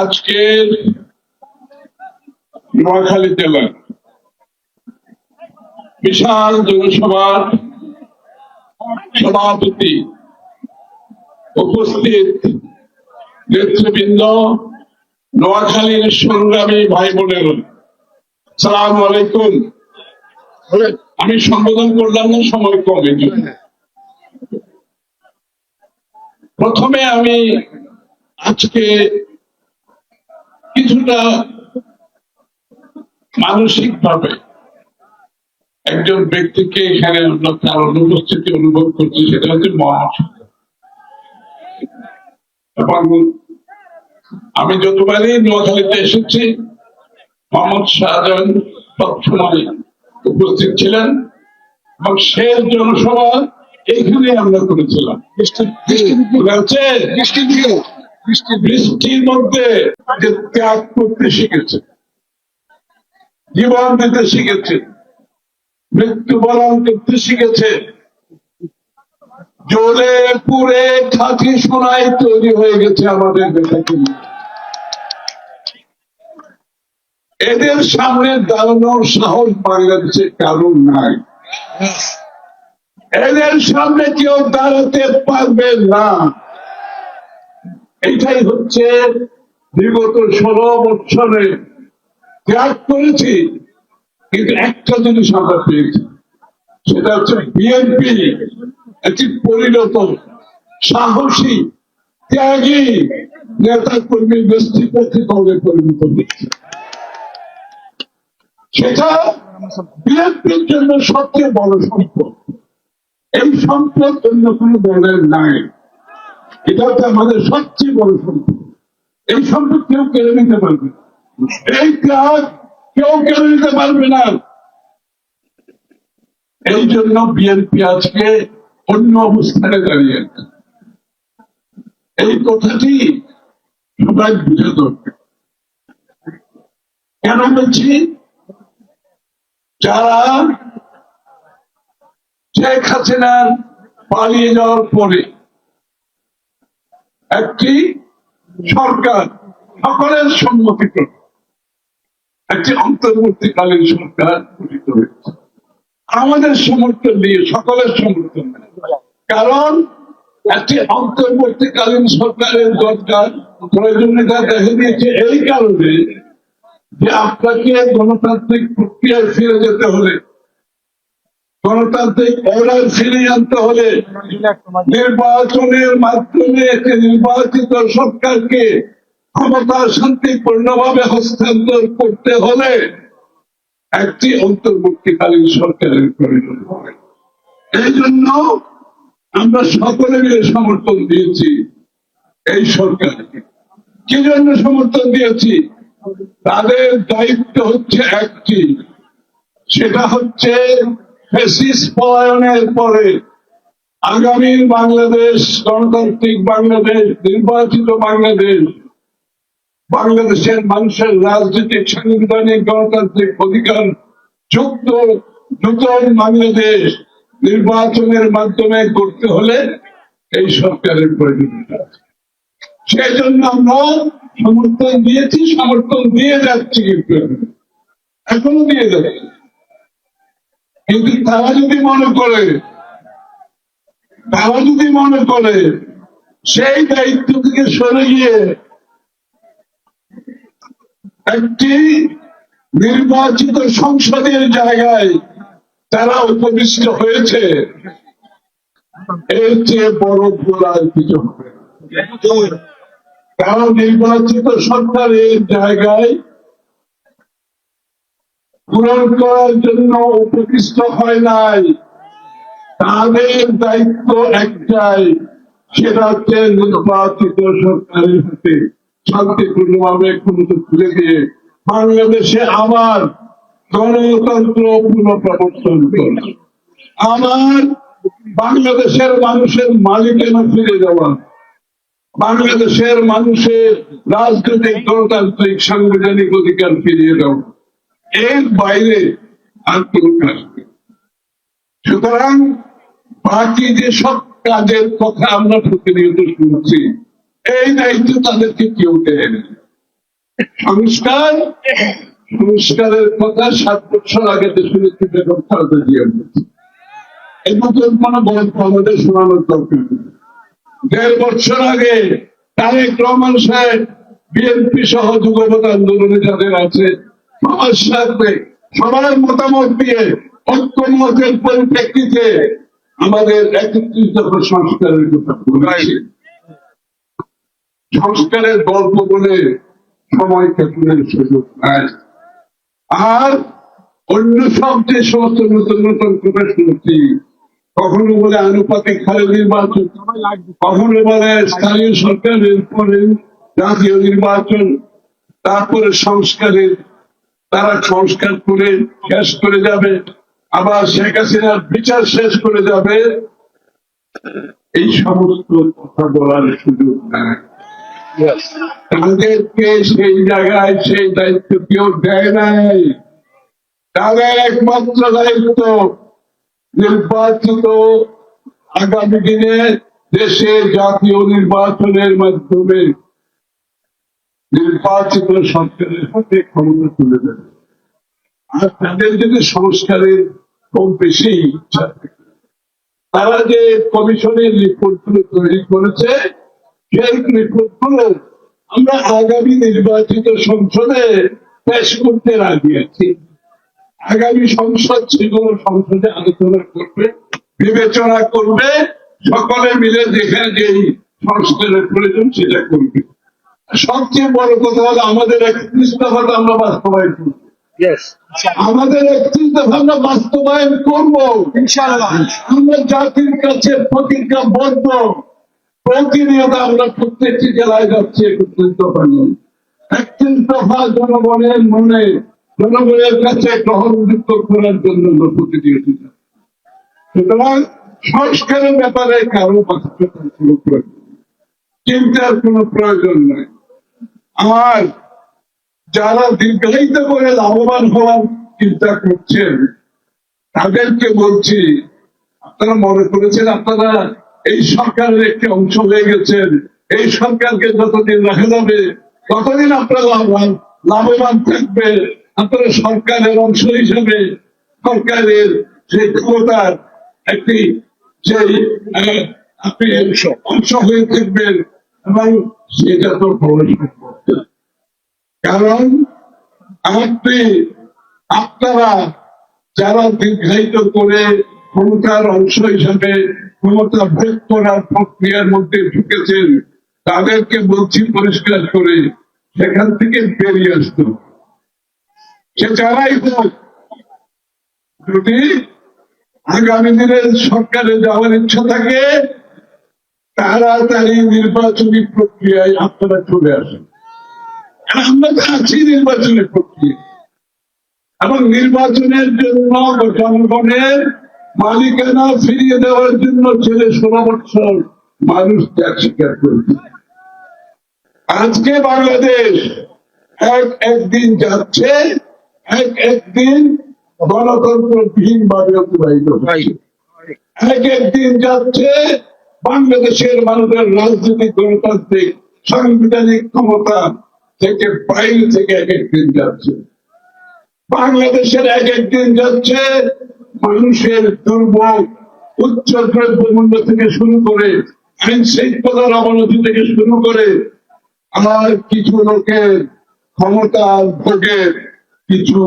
আজকে নোয়াখালী জেলার বিশাল জনসভার সভাপতি উপস্থিত নেতৃবৃন্দ, নোয়াখালীর সংগ্রামী ভাই বোনের। সালাম আলাইকুম। আমি সম্বোধন করলাম না, সময় কম প্রথমে আমি আজকে কিছুটা মানসিক ভাবে একজন ব্যক্তিকে এখানে তার অনুপস্থিতি অনুভব করছি সেটা হচ্ছে এবং আমি যতবারই নোয়াখালীতে এসেছি মোহাম্মদ শাহজাহান সবসময় উপস্থিত ছিলেন এবং শেষ জনসভা এইখানে আমরা করেছিলাম? বৃষ্টির মধ্যে যে ত্যাগ করতে শিখেছে, জীবন দিতে শিখেছে মৃত্যুবরণ করতে শিখেছে জোরে পুরে খাঁটি সোনায় তৈরি হয়ে গেছে আমাদের বেটাকে এদের সামনে দাঁড়ানোর সাহস বাংলাদেশে কারণ নাই। এদের সামনে কেউ দাঁড়াতে পারবে না। এটাই হচ্ছে বিগত ষোলো বছরে ত্যাগ করেছি, কিন্তু একটা জিনিস আমরা পেয়েছি, সেটা হচ্ছে বিএনপি একটি পরিণত, সাহসী, ত্যাগী নেতা কর্মী ব্যক্তিপতি দলে পরিণত হয়েছে। সেটা বিএনপির জন্য সবচেয়ে বড় সম্পদ। এই সম্পদ অন্য কোন দলের নাই। এটা হচ্ছে আমাদের সবচেয়ে বড় সম্পদ। এই সম্পদ কেউ কেড়ে নিতে পারবে এই ত্যাগ কেউ কেড়ে নিতে পারবে না। এই জন্য বিএনপি আজকে অন্য অবস্থানে দাঁড়িয়ে এই কথাটি সবাই বুঝে দরকার কেন বলছি? যারা শেখ হাসিনার পালিয়ে যাওয়ার পরে একটি সরকার সকলের সম্মতিক্রমে একটি অন্তর্বর্তীকালীন সরকার গঠিত হয়েছে। আমাদের সমর্থন দিয়ে সকলের সমর্থন কারণ একটি অন্তর্বর্তীকালীন সরকারের দরকার, প্রয়োজনীয়তা দেখা দিয়েছে এই কারণে যে আপনাকে গণতান্ত্রিক প্রক্রিয়ায় ফিরে যেতে হলে গণতান্ত্রিক অর্ডার ফিরিয়ে আনতে হলে নির্বাচনের মাধ্যমে নির্বাচিত সরকারকে ক্ষমতা শান্তিপূর্ণভাবে হস্তান্তর করতে হলে একটি অন্তর্বর্তীকালীন সরকারের প্রয়োজন হবে। এই জন্য আমরা সকলে মিলে সমর্থন দিয়েছি এই সরকারকে। কি জন্য সমর্থন দিয়েছি? তাদের দায়িত্ব হচ্ছে একটি, সেটা হচ্ছে ফেসিস পলায়নের পরে আগামীর বাংলাদেশ, গণতান্ত্রিক বাংলাদেশ, নির্বাচিত বাংলাদেশ, বাংলাদেশের মানুষের রাজনৈতিক সাংবিধানিক গণতান্ত্রিক অধিকার যুক্ত নূতন বাংলাদেশ নির্বাচনের মাধ্যমে করতে হলে এই সরকারের প্রয়োজনীয়তা। সেই জন্য আমরা সমর্থন দিয়েছি, সমর্থন দিয়ে যাচ্ছি কিন্তু এখনও দিয়ে যাচ্ছি কিন্তু তারা যদি মনে করে, তারা যদি মনে করে, সেই দায়িত্ব থেকে সরে গিয়ে একটি নির্বাচিত সংসদের জায়গায় তারা উপবিষ্ট হয়েছে, এর চেয়ে বড় ভুল আর কিছু হবে তারা নির্বাচিত সরকারের জায়গায় পূরণ করার জন্য উপকৃষ্ট হয় নাই। তাদের দায়িত্ব একটাই সেটা হচ্ছে নির্বাচিত সরকারের হাতে শান্তিপূর্ণভাবে ক্ষমতা তুলে দিয়ে বাংলাদেশে আবার গণতন্ত্র পুনঃপ্রবর্তন করা আমার বাংলাদেশের মানুষের মালিকানা ফিরে যাওয়া বাংলাদেশের মানুষের রাজনৈতিক, গণতান্ত্রিক, সাংবিধানিক অধিকার ফিরিয়ে দেওয়া। এর বাইরে আর কোনো কাজ। সুতরাং বাকি যে সব কাজের কথা আমরা প্রতিনিয়ত শুনছি, এই দায়িত্ব তাদেরকে কেউ দেয় সংস্কার, সংস্কারের কথা সাত বছর আগে দেশের একটি বেগম খালেদা জিয়া বলেছে। এই নতুন কোনো গল্প আমাদের শোনানোর দরকার দেড় বছর আগে তারেক রহমান সাহেব বিএনপি সহ যুগপথ আন্দোলনে যাদের আছে সাথে সবার মতামত দিয়ে ঐক্যমতের পরিপ্রেক্ষিতে আমাদের একত্রিশ দফা সংস্কারের কথা সংস্কারের গল্প বলে সময় সুযোগ আর অন্য সব যে সমস্ত নতুন নতুন কথা শুনছি, কখনো বলে আনুপাতিক হারে নির্বাচন, কখনো বলে স্থানীয় সরকারের পরে জাতীয় নির্বাচন, তারপরে সংস্কারের তারা সংস্কার করে শেষ করে যাবে। আবার শেখ হাসিনার বিচার শেষ করে যাবে। এই সমস্ত কথা বলার সুযোগ নাই। তাদেরকে সেই জায়গায় সেই দায়িত্ব কেউ দেয় নাই। তাদের একমাত্র দায়িত্ব নির্বাচিত আগামী দিনে দেশে জাতীয় নির্বাচনের মাধ্যমে নির্বাচিত সরকারের হাতে ক্ষমতা তুলে দেবে। আর তাদের যদি সংস্কারের খুব বেশি ইচ্ছা তারা যে কমিশনের রিপোর্টগুলো তৈরি করেছে, সেই রিপোর্টগুলো আমরা আগামী নির্বাচিত সংসদে পেশ করতে রাজি আছি। আগামী সংসদ সেগুলো সংসদে আলোচনা করবে, বিবেচনা করবে, সকলে মিলে যেখানে যেই সংস্কারের প্রয়োজন সেটা করবে। সবচেয়ে বড় কথা হলো আমাদের একত্রিশ দফাটা আমরা বাস্তবায়ন করব। আমাদের একত্রিশ দফা আমরা বাস্তবায়ন করব. আমরা জাতির কাছে প্রতিজ্ঞাবদ্ধ প্রতিনিয়ত আমরা প্রত্যেকটি জেলায় যাচ্ছি একত্রিশ দফা নিয়ে একত্রিশ দফা জনগণের মনে জনগণের কাছে গ্রহণযুক্ত করার জন্য আমরা প্রতিনিয়ত। সুতরাং সংস্কারের ব্যাপারে কারও কথা কোনো প্রয়োজন চিন্তার কোনো প্রয়োজন নাই। আর যারা দীর্ঘায়িত করে লাভবান হওয়ার চিন্তা করছেন তাদেরকে বলছি আপনারা মনে করেছেন আপনারা এই সরকারের একটি অংশ হয়ে গেছেন এই সরকারকে যতদিন রাখা যাবে ততদিন আপনারা লাভবান লাভবান থাকবে আপনারা সরকারের অংশ হিসেবে সরকারের যে ক্ষমতার একটি সেই আহ, আপনি অংশ। হয়ে থাকবেন এবং সেটা তো বড় সম্পদ কারণ আপনি, আপনারা যারা দীর্ঘায়িত করে ক্ষমতার অংশ হিসাবে ক্ষমতা ভোগ করার প্রক্রিয়ার মধ্যে ঢুকেছেন, তাদেরকে বলছি পরিষ্কার করে সেখান থেকে বেরিয়ে আসতো। সে যারাই হোক, যদি আগামী দিনে সরকারে যাওয়ার ইচ্ছা থাকে, তাড়াতাড়ি নির্বাচনী প্রক্রিয়ায় আপনারা চলে আসেন। নির্বাচনের প্রক্রিয়া। এবং নির্বাচনের জন্য জনগণের মালিকানা ফিরিয়ে দেওয়ার জন্য ছেলে ষোলো বছর মানুষ ত্যাগ স্বীকার আজকে বাংলাদেশ এক একদিন যাচ্ছে, এক একদিন গণতন্ত্রবিহীন ভাবে অতিবাহিত এক একদিন যাচ্ছে বাংলাদেশের মানুষের রাজনৈতিক গণতান্ত্রিক, সাংবিধানিক ক্ষমতা থেকে বাইরে থেকে এক একদিন যাচ্ছে। বাংলাদেশের এক একদিন যাচ্ছে, মানুষের দুর্ভোগ উচ্চ দ্রব্যমূল্য থেকে শুরু করে আইন শৃঙ্খলার অবনতি থেকে শুরু করে আর কিছু লোকের ক্ষমতার ভোগের কিছু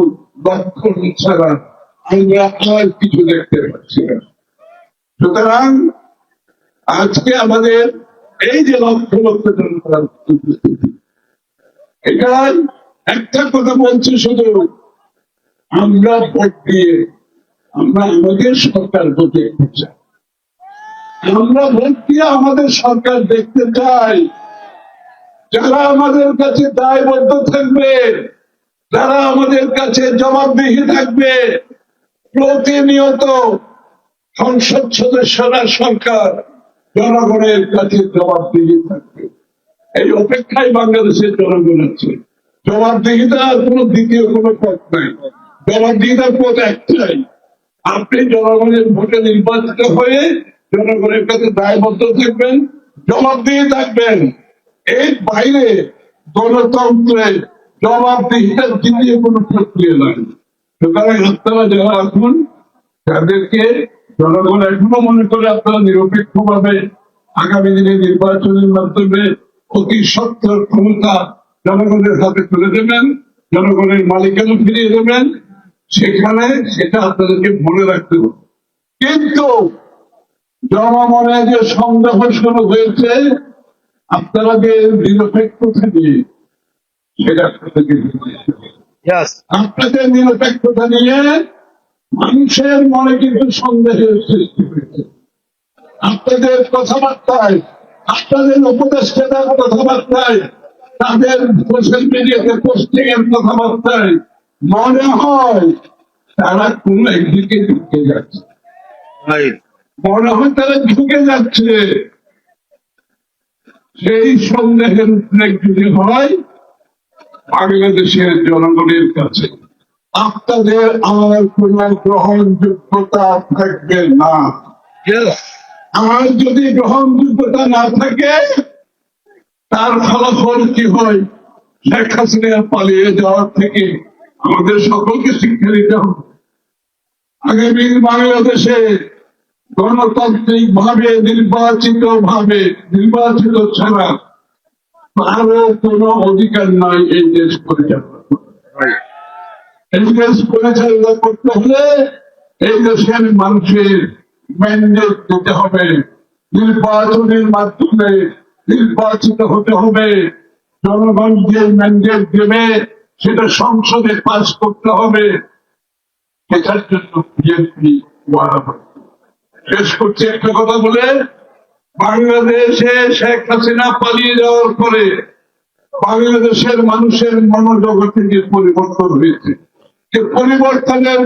লক্ষণ ছাড়া আমরা আর কিছু দেখতে পাচ্ছি না। সুতরাং আজকে আমাদের এই যে লক্ষ লক্ষ জনতার উপস্থিতি এটা একটা কথা বলছি শুধু। আমরা ভোট দিয়ে আমরা আমাদের সরকার ভোটে আমরা ভোট দিয়ে আমাদের সরকার দেখতে চাই। যারা আমাদের কাছে দায়বদ্ধ থাকবে, যারা আমাদের কাছে জবাবদিহি থাকবে, প্রতিনিয়ত সংসদ সদস্যরা সরকার জনগণের কাছে জবাবদিহি থাকবে। এই অপেক্ষায় বাংলাদেশের জনগণ আছে। জবাবদিহিতার কোনো দ্বিতীয় কোনো পথ নাই। জবাবদিহিতার পথ একটাই। আপনি জনগণের ভোটে নির্বাচিত হয়ে জনগণের কাছে দায়বদ্ধ থাকবেন জবাবদিহি থাকবেন। এর বাইরে গণতন্ত্রে জবাবদিহিতার দ্বিতীয় কোনো প্রক্রিয়া নাই। সুতরাং আপনারা যারা এখন তাদেরকে জনগণ এখনও মনে করে আপনারা নিরপেক্ষ ভাবে আগামী দিনে নির্বাচনের মাধ্যমে অতি সত্তর ক্ষমতা জনগণের হাতে তুলে দেবেন জনগণের মালিকানা ফিরিয়ে দেবেন। সেখানে সেটা আপনাদেরকে মনে রাখতে হবে। কিন্তু জনমনে যে সন্দেহ শুরু হয়েছে আপনারা যে নিরপেক্ষ থেকে সেটা. আপনাদের নিরপেক্ষতা নিয়ে মানুষের মনে কিন্তু সন্দেহের সৃষ্টি হয়েছে। আপনাদের কথাবার্তায় আপনাদের উপদেষ্টাদের কথাবার্তায় তাদের সোশ্যাল মিডিয়াতে পোস্টিং এর কথাবার্তায় মনে হয় তারা কোন একদিকে ঢুকে যাচ্ছে। মনে হয় তারা ঢুকে যাচ্ছে। সেই সন্দেহের উদ্রেক যদি হয়? বাংলাদেশের জনগণের কাছে। আপনাদের আর কোন গ্রহণযোগ্যতা থাকবে না. আর যদি গ্রহণযোগ্যতা না থাকে, তার ফলাফল কি হয়? শেখ হাসিনা পালিয়ে যাওয়ার থেকে আমাদের সকলকে শিক্ষা দিতে হবে। আগামী বাংলাদেশে গণতান্ত্রিক ভাবে নির্বাচিত ভাবে নির্বাচিত ছাড়া কারও কোন অধিকার নাই এই দেশ পরিচালনা এই দেশ পরিচালনা করতে হলে এই দেশের মানুষের ম্যান্ডেট দিতে হবে। নির্বাচনের মাধ্যমে নির্বাচিত হতে হবে। জনগণ যে ম্যান্ডেট দেবে, সেটা সংসদে পাস করতে হবে। এটার জন্য বিএনপি শেষ করছি একটা কথা বলে। বাংলাদেশে শেখ হাসিনা পালিয়ে যাওয়ার পরে বাংলাদেশের মানুষের মনোজগতে যে পরিবর্তন হয়েছে যে পরিবর্তনের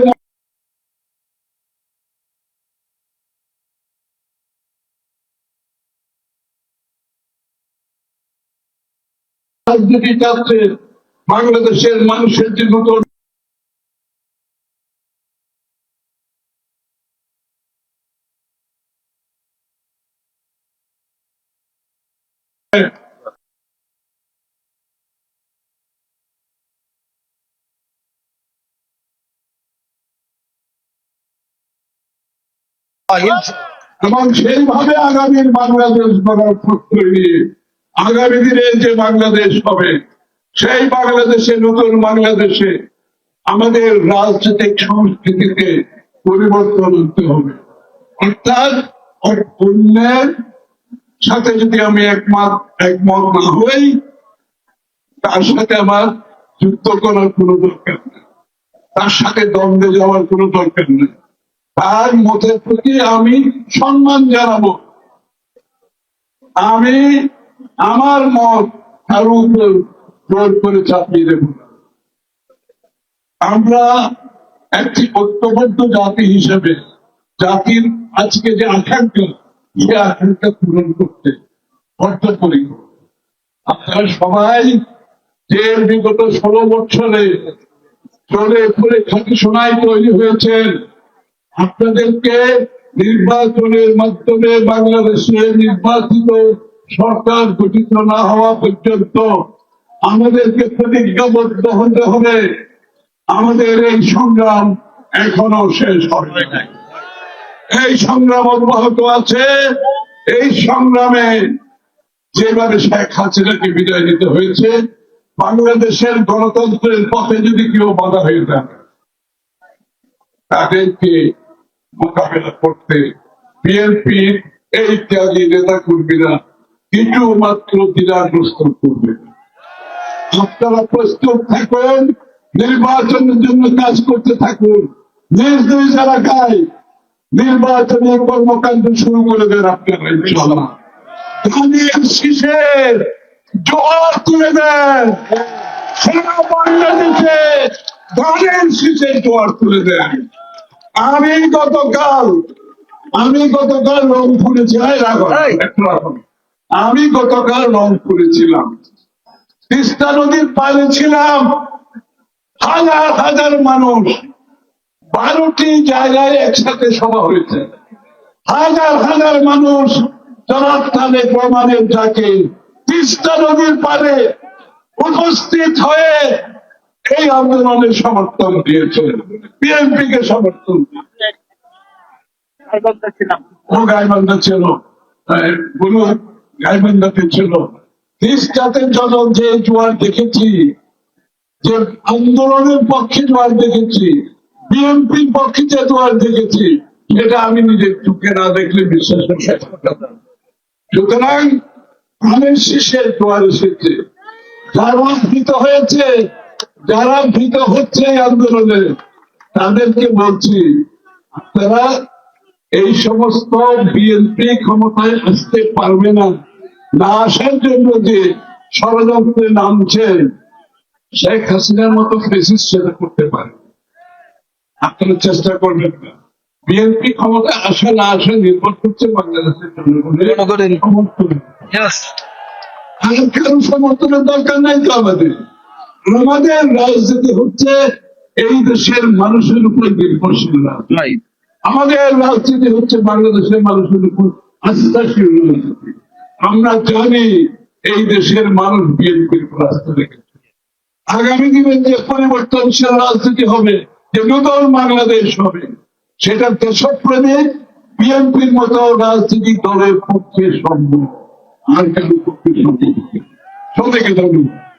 রাজনীতি চাচ্ছে বাংলাদেশের মানুষের যে নতুন Uh, yes. এবং সেইভাবে আগামীর বাংলাদেশ গড়ার নিয়ে আগামী দিনে যে বাংলাদেশ হবে, সেই বাংলাদেশে, নতুন বাংলাদেশে আমাদের রাজনৈতিক সংস্কৃতিতে পরিবর্তন আনতে হবে। অর্থাৎ অন্যের সাথে যদি আমি একমত একমত না হই, তার সাথে আমার যুদ্ধ করার কোনো দরকার নেই। তার সাথে দ্বন্দ্বে যাওয়ার কোনো দরকার নেই। তার মতের প্রতি আমি সম্মান জানাব। আমি আমার মত তার উপর জোর করে চাপিয়ে দেব। আমরা একটি ঐক্যবদ্ধ জাতি হিসেবে, জাতির আজকে যে আকাঙ্ক্ষা, সে আকাঙ্ক্ষা পূরণ করতে বদ্ধপরিকর আপনারা সবাই যে বিগত ষোলো বছরে চলে পড়ে খাঁটি সোনায় তৈরি হয়েছেন, আপনাদেরকে নির্বাচনের মাধ্যমে বাংলাদেশে নির্বাচিত সরকার গঠিত না হওয়া পর্যন্ত আমাদেরকে প্রতিজ্ঞাবদ্ধ হতে হবে। আমাদের এই সংগ্রাম এখনও শেষ হবে নাই। এই সংগ্রাম অব্যাহত আছে। এই সংগ্রামে যেভাবে শেখ হাসিনাকে বিদায় নিতে হয়েছে, বাংলাদেশের গণতন্ত্রের পথে যদি কেউ বাধা হয়ে থাকে, তাদেরকে মোকাবেলা করতে বিএনপি এই ত্যাগী নেতা কর্মীরা কিছু মাত্র দ্বিধাগ্রস্ত করবে। আপনারা প্রস্তুত থাকুন নির্বাচনের জন্য কাজ করতে থাকুন। নিজ নিজ এলাকায় নির্বাচনী কর্মকাণ্ড শুরু করে দেন আপনারা ইনশাল্লাহ ধানের শীষের জোয়ার তুলে দেন। সারা বাংলাদেশে ধানের শীষের জোয়ার তুলে দেন। আমি গতকাল আমি গতকাল রংপুরে রাখো, একটু রাখো। আমি গতকাল রংপুরে ছিলাম। তিস্তা নদীর পাড়ে ছিলাম। হাজার হাজার মানুষ বারোটি জায়গায় একসাথে সভা হয়েছে। হাজার হাজার মানুষ জনার্থানে প্রমাণের ডাকে তিস্তা নদীর পারে উপস্থিত হয়ে এই আন্দোলনের সমর্থন দিয়েছে। বিএনপি কে সমর্থন দিয়েছে। ছিল। গুলো গাইবান্ধাতে ছিল যে জোয়ার দেখেছি, যে আন্দোলনের পক্ষে জোয়ার দেখেছি, বিএনপির পক্ষে যে জোয়ার দেখেছি, সেটা আমি নিজের চোখে না দেখলে বিশ্বাস। সুতরাং ধানের শীষের জোয়ার এসেছে যারা ভীত হয়েছে, যারা ভীত হচ্ছে আন্দোলনে, তাদেরকে বলছি, আপনারা এই সমস্ত বিএনপি ক্ষমতায় আসতে পারবে না। না আসার জন্য যে ষড়যন্ত্রে নামছেন শেখ হাসিনার মতো ফেসিস সেটা করতে পারে। আপনারা চেষ্টা করবেন না। বিএনপি ক্ষমতা আসা না আসা নির্ভর করছে বাংলাদেশের জনগণের জনগণের। আর কারও সমর্থনের দরকার নাই তো আমাদের। আমাদের রাজনীতি হচ্ছে এই দেশের মানুষের উপর নির্ভরশীল রাজনীতি। আমাদের রাজনীতি হচ্ছে বাংলাদেশের মানুষের উপর আস্থাশীল রাজনীতি। আমরা জানি এই দেশের মানুষ বিএনপির উপর আস্থা রেখেছে। আগামী দিনে যে পরিবর্তনশীল রাজনীতি হবে, যে নতুন বাংলাদেশ হবে, সেটা দেশপ্রেমিক বিএনপির মতো রাজনীতি দলের পক্ষে সম্ভব। আর কেন পক্ষে সম্ভব। সবাইকে ধন্যবাদ।